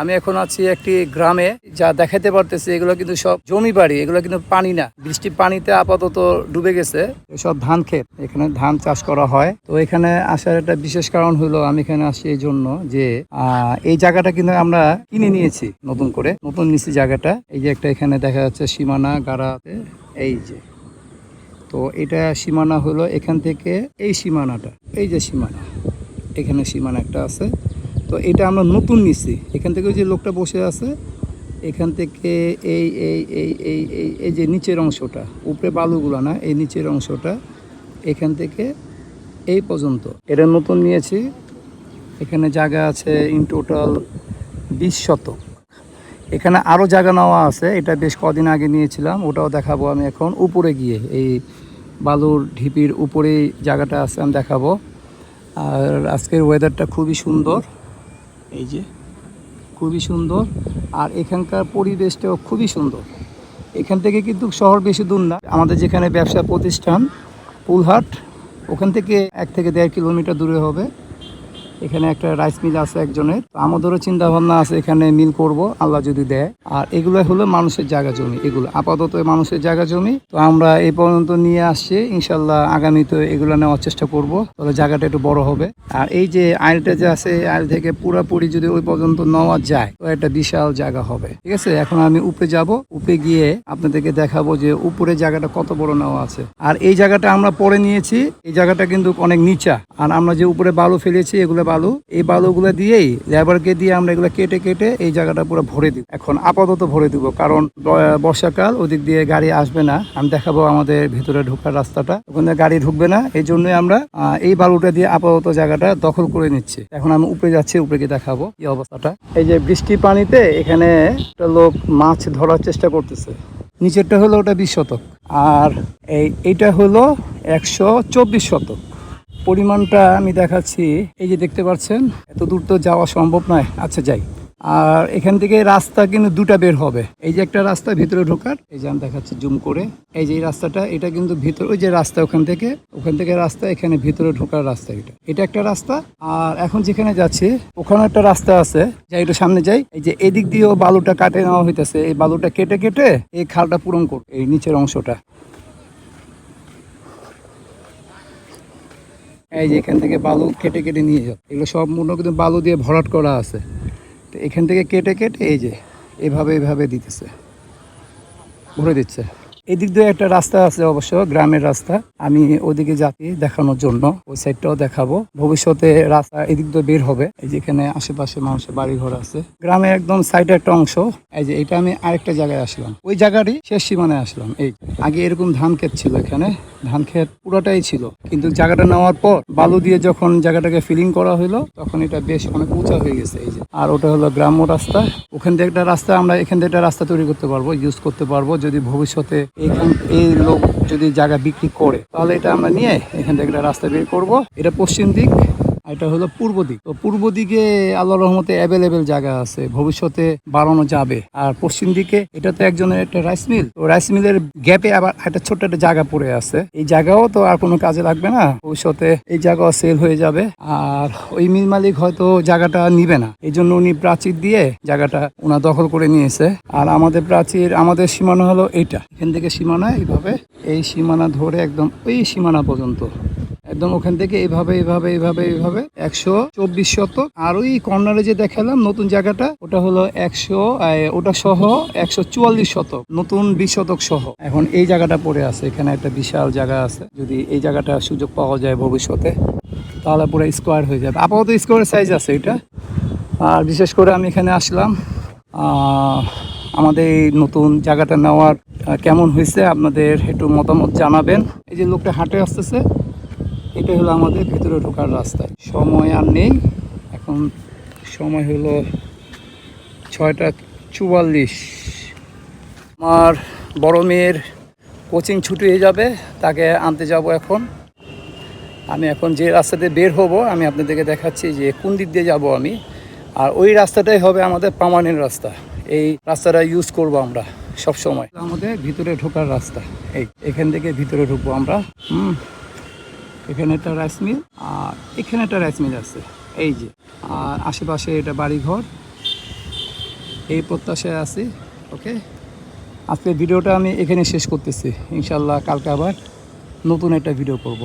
আমি এখন আছি একটি গ্রামে, যা দেখাতে পারতেছি এগুলো কিন্তু সব জমি বাড়ি, এগুলো কিন্তু পানি না। বৃষ্টির পানিতে আপাতত ডুবে গেছে। সব ধান ক্ষেত, এখানে ধান চাষ করা হয়। তো এখানে আসার একটা বিশেষ কারণ হলো, আমি এখানে আসি এই জন্য যে এই জায়গাটা কিন্তু আমরা কিনে নিয়েছি নতুন করে। নতুন নিচ্ছি জায়গাটা। এই যে একটা এখানে দেখা যাচ্ছে সীমানা গাড়াতে, এই যে। তো এটা সীমানা হলো এখান থেকে এই সীমানাটা, এই যে সীমানা। এখানে সীমানা একটা আছে। তো এটা আমরা নতুন নিচ্ছি এখান থেকে যে লোকটা বসে আছে, এখান থেকে এই এই এই এই এই এই যে নিচের অংশটা, উপরে বালুগুলো না, এই নিচের অংশটা, এখান থেকে এই পর্যন্ত। এটা নতুন নিয়েছি, এখানে জায়গা আছে ইন টোটাল বিশ শতক। এখানে আরও জায়গা নেওয়া আছে, এটা বেশ কদিন আগে নিয়েছিলাম, ওটাও দেখাবো আমি এখন উপরে গিয়ে, এই বালুর ঢিপির উপরেই জায়গাটা আছে, আমি দেখাবো। আর আজকের ওয়েদারটা খুবই সুন্দর। এই যে, খুবই সুন্দর। আর এখানকার পরিবেশটাও খুবই সুন্দর। এখান থেকে কিন্তু শহর বেশি দূর না। আমাদের যেখানে ব্যবসা প্রতিষ্ঠান, পুলহাট, ওখান থেকে এক থেকে দেড় কিলোমিটার দূরে হবে। এখানে একটা রাইস মিল আছে একজনের। আমাদেরও চিন্তা ভাবনা আছে এখানে মিল করব, আল্লাহ যদি দেয়। আর এগুলো হলো মানুষের জায়গা জমি, এগুলো আপাতত মানুষের জায়গা জমি। তো আমরা এই পর্যন্ত নিয়ে আসছি ইনশাল্লাহ আগামীতে এগুলো নেওয়ার চেষ্টা করব, তাহলে জায়গাটা একটু বড় হবে। আর এই যে আইলটা যে আছে আইল থেকে পুরোপুরি যদি ওই পর্যন্ত নেওয়া যায়, তো একটা বিশাল জায়গা হবে। ঠিক আছে? এখন আমি উপরে যাব, উপরে গিয়ে আপনাদেরকে দেখাবো যে উপরে জায়গাটা কত বড় নেওয়া আছে। আর এই জায়গাটা আমরা পরে নিয়েছি, এই জায়গাটা কিন্তু অনেক নিচা। আর আমরা যে উপরে বালু ফেলেছি, এগুলো বালু, এই বালুগুলো দিয়েই লেবারকে দিয়ে আমরা এগুলো কেটে কেটে এই জায়গাটা পুরো ভরে দিব। এখন আপাতত ভরে দিব, কারণ বর্ষাকাল, ওদিক দিয়ে গাড়ি আসবে না। আমি দেখাবো আমাদের ভিতরে ঢোকার রাস্তাটা। ওখানে গাড়ি ঢুকবে না এই জন্যই আমরা এই বালুটা দিয়ে আপাতত জায়গাটা দখল করে নিচ্ছি। এখন আমি উপরে যাচ্ছি, উপরে গিয়ে দেখাবো কি অবস্থাটা। এই যে বৃষ্টির পানিতে এখানে একটা লোক মাছ ধরার চেষ্টা করতেছে। নিচেরটা হলো ওটা বিশ শতক, আর এই, এইটা হলো একশো চব্বিশ শতক। পরিমাণটা আমি দেখাচ্ছি। এই যে দেখতে পাচ্ছেন, এত দূর তো যাওয়া সম্ভব নয়। আচ্ছা যাই। আর এখান থেকে রাস্তা কিন্তু দুটা বের হবে। এই যে একটা রাস্তা ভিতরে ঢোকার, এই যে আমি দেখাচ্ছি জুম করে। এই যে রাস্তাটা, এটা কিন্তু ভিতরে, ওই যে রাস্তা ওখান থেকে ওখান থেকে রাস্তা, এখানে ভিতরে ঢোকার রাস্তা এটা। এটা একটা রাস্তা। আর এখন যেখানে যাচ্ছি ওখানে একটা রাস্তা আছে। যাই, একটু সামনে যাই। এই যে এদিক দিয়েও বালুটা কাটে নেওয়া হইতেছে। এই বালুটা কেটে কেটে এই খালটা পূরণ করবে এই নিচের অংশটা। এই যে এখান থেকে বালু কেটে কেটে নিয়ে যাও। এগুলো সব মূল্য কিন্তু বালু দিয়ে ভরাট করা আছে। তো এখান থেকে কেটে কেটে এই যে এভাবে এভাবে দিতেছে। ভরে দিচ্ছে। এদিক দিয়ে একটা রাস্তা আছে অবশ্য, গ্রামের রাস্তা। আমি ওদিকে যাচ্ছি দেখানোর জন্য, ওই সাইডটাও দেখাবো। ভবিষ্যতে রাস্তা এদিক দিয়ে বের হবে, এই যেখানে আশেপাশে মানুষের বাড়ি ঘর আছে। গ্রামের একদম সাইডে একটা অংশ, এই যে এটা আমি আরেকটা জায়গায় আসলাম। ওই জায়গারই শেষ সীমানায় আসলাম, এই। আগে এরকম ধান ক্ষেত ছিল এখানে, ধান ক্ষেত পুরোটাই ছিল। কিন্তু জায়গাটা নেওয়ার পর বালু দিয়ে যখন জায়গাটাকে ফিলিং করা হলো তখন এটা বেশ অনেক উঁচা হয়ে গেছে, এই যে। আর ওটা হলো গ্রাম্য রাস্তা। ওখান থেকে একটা রাস্তা, আমরা এখান থেকে একটা রাস্তা তৈরি করতে পারব ইউজ করতে পারব। যদি ভবিষ্যতে এইখান এই লোক যদি জায়গা বিক্রি করে, তাহলে এটা আমরা নিয়ে এখান থেকে একটা রাস্তা বের করব। এটা পশ্চিম দিক। এটা হলো পূর্ব দিক। তো পূর্ব দিকে আল্লাহ রহমতে অ্যাভেলেবেল জায়গা আছে, ভবিষ্যতে বাড়ানো যাবে। আর পশ্চিম দিকে এটা তো একজনের একটা রাইস মিল তো রাইস মিলের গ্যাপে আবার একটা ছোট্ট একটা জায়গা পড়ে আছে। এই জায়গাও তো আর কোনো কাজে লাগবে না। ভবিষ্যতে এই জায়গাও সেল হয়ে যাবে। আর ওই মিল মালিক হয়তো জায়গাটা নিবে না। এই জন্য উনি প্রাচীর দিয়ে জায়গাটা ওনার দখল করে নিয়েছে। আর আমাদের প্রাচীর, আমাদের সীমানা হলো এইটা। এখান থেকে সীমানা এইভাবে এই সীমানা ধরে একদম ওই সীমানা পর্যন্ত। একদম ওখান থেকে এইভাবে এইভাবে এইভাবে এইভাবে একশো চব্বিশ শতক। আর ওই কর্নারে যে দেখালাম নতুন জায়গাটা, ওটা হলো একশো ওটা সহ একশো চুয়াল্লিশ শতক, নতুন বিশ শতক সহ। এখন এই জায়গাটা পড়ে আছে, এখানে একটা বিশাল জায়গা আছে। যদি এই জায়গাটা সুযোগ পাওয়া যায় ভবিষ্যতে, তাহলে পুরো স্কোয়ার হয়ে যাবে। আপাতত স্কোয়ার সাইজ আছে এটা। আর বিশেষ করে আমি এখানে আসলাম আমাদের এই নতুন জায়গাটা নেওয়ার কেমন হয়েছে আপনাদের একটু মতামত জানাবেন। এই যে লোকটা হাঁটে আসতেছে এটা হলো আমাদের ভিতরে ঢোকার রাস্তায় সময় আর নেই। এখন সময় হলো ছয়টা চুয়াল্লিশ। আমার বড় মেয়ের কোচিং ছুটি হয়ে যাবে, তাকে আনতে যাব এখন। আমি এখন যে রাস্তাতে বের হব, আমি আপনাদেরকে দেখাচ্ছি যে কোন দিক দিয়ে যাব আমি। আর ওই রাস্তাটাই হবে আমাদের পার্মানেন্ট রাস্তা। এই রাস্তাটা ইউজ করব আমরা সব সময় আমাদের ভিতরে ঢোকার রাস্তা। এই, এখান থেকে ভিতরে ঢুকবো আমরা। হুম। এখানে একটা রাইস মিল আর এখানে একটা রাইস মিল আছে। এই যে, আর আশেপাশে এটা বাড়িঘর। এই প্রত্যাশায় আছি ওকে আজকে ভিডিওটা আমি এখানে শেষ করতেছি। ইনশাল্লাহ কালকে আবার নতুন একটা ভিডিও করব।